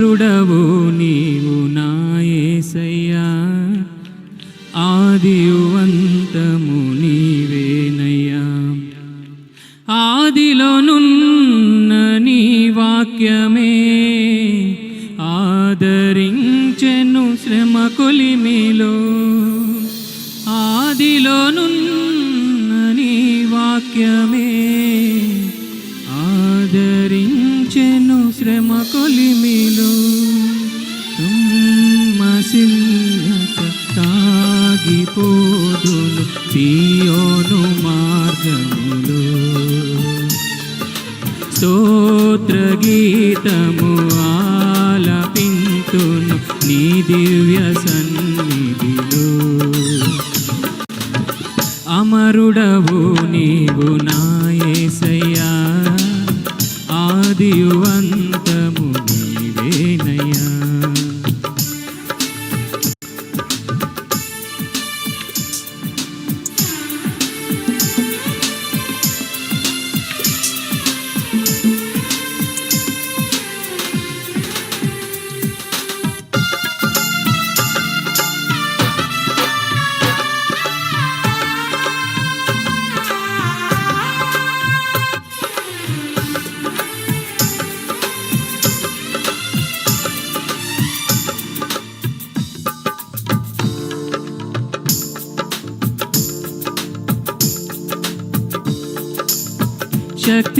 రుడవు నీవు నాయసయ్యా ఆదివంతము నీవేనయ్యా. ఆదిలోనున్న నీ వాక్యమే. ఆదరించెను శ్రమ కొలిమిలో. ఆదిలోనున్న నీ వాక్యమే. ఆదరించెను శ్రమ కొలిమిలు. సమ్మసిల్లక సాగిపోదును సియోను మార్గములో. స్తోత్ర గీతము ఆలపింతును నీ దివ్య సన్నిధిలో. అమరుడవు నీవు నాయసై দিওয়া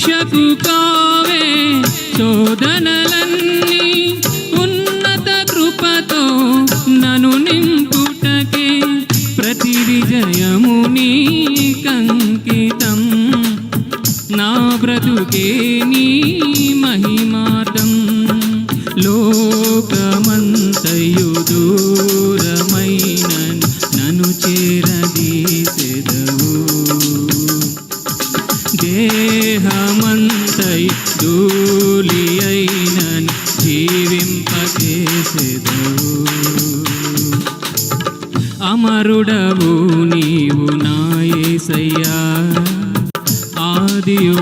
రక్షకు కావే శోధనలన్నీ అమరుడవు నీవు నాయసయ్యా. ఆదియు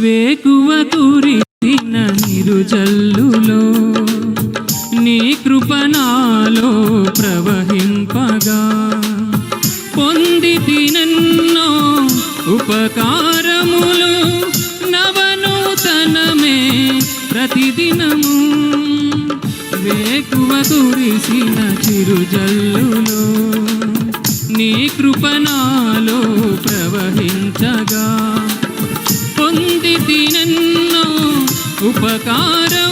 వేకువ కురిసిన నిరుజల్లులో నీ కృపణాలో ప్రవహింపగా. పొంది తినన్నో ఉపకారములు నవనూతనమే ప్రతిదినము. వేకువ కురిసిన చిరుజల్లులో నీ కృపణాలో ప్రవహించగా. ఉపకారములు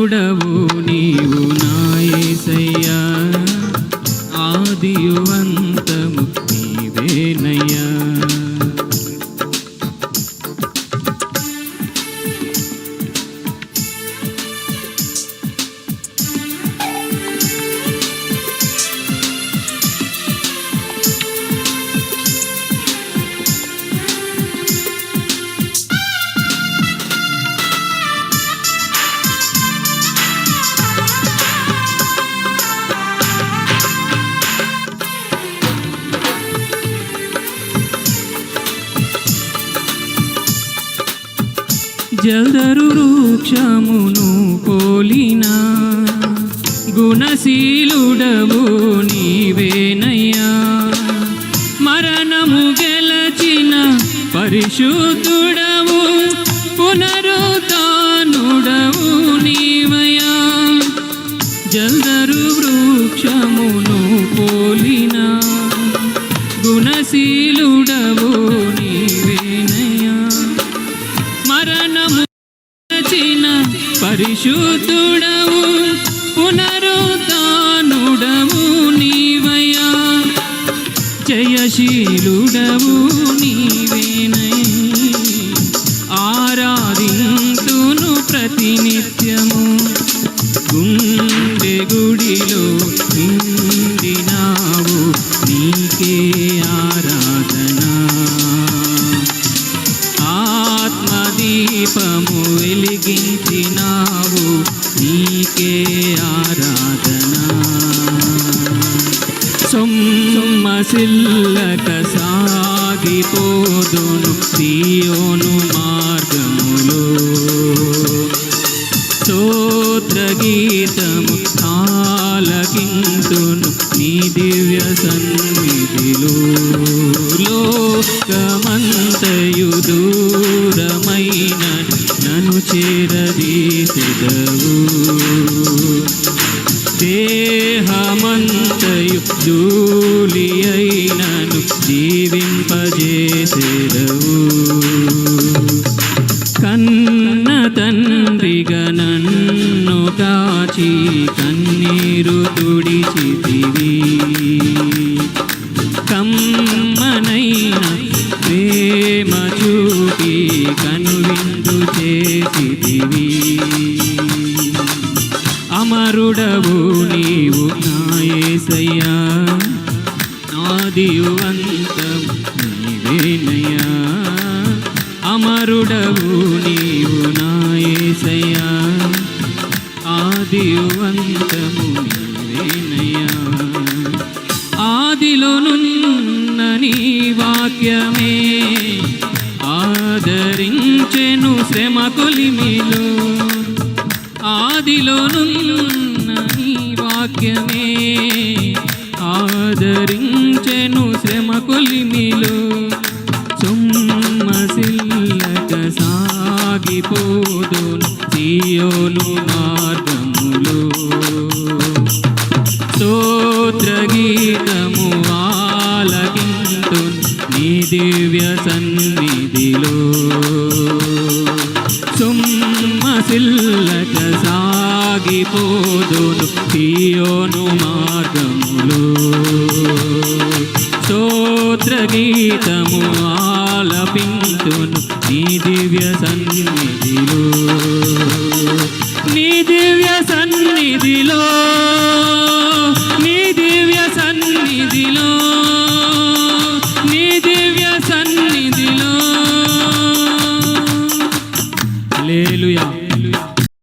అమరుడవు నీవు నాయసయ్యా. జల్దరు వృక్షమును పోలిన గుణశీలుడవు నీవేనయ్యా. మరణము గెలచిన పరిశుద్ధుడవు పునరుతానుడవు నీవయా జల్దరు వృక్షమును పోలిన గుణశీలుడవు దీపము వెలిగించినావు. నీకే ఆరాధన. సొమ్మ సొమ్మసిల్లక సాగిపోదును సియోను మార్గములో. స్తోత్రగీతము ఆలకింతును నీ దేహమంతయు ధూళి అయినను జీవింపజేసేదవు. కన్న తండ్రిగా నన్ను కాచి కన్నీరు తుడిచితివి. ఆదియు అంతం నీవేనయ్యా. అమరుడవు నీవు నాయసయ్యా. ఆదియు అంతము నీవేనయ్యా ఆదిలోనున్న నీ వాక్యమే. ఆదరించెను శ్రమ కొలిమిలో. ఆదిలోనున్న నీ వాక్యమే. ఆదరించ సాగిపోదును సియోను మార్గములు. స్తోత్రగీతము ఆలకింతు నీ దివ్య సన్నిధిలో. సుమ్మసిల్లక సాగిపోదును పియోను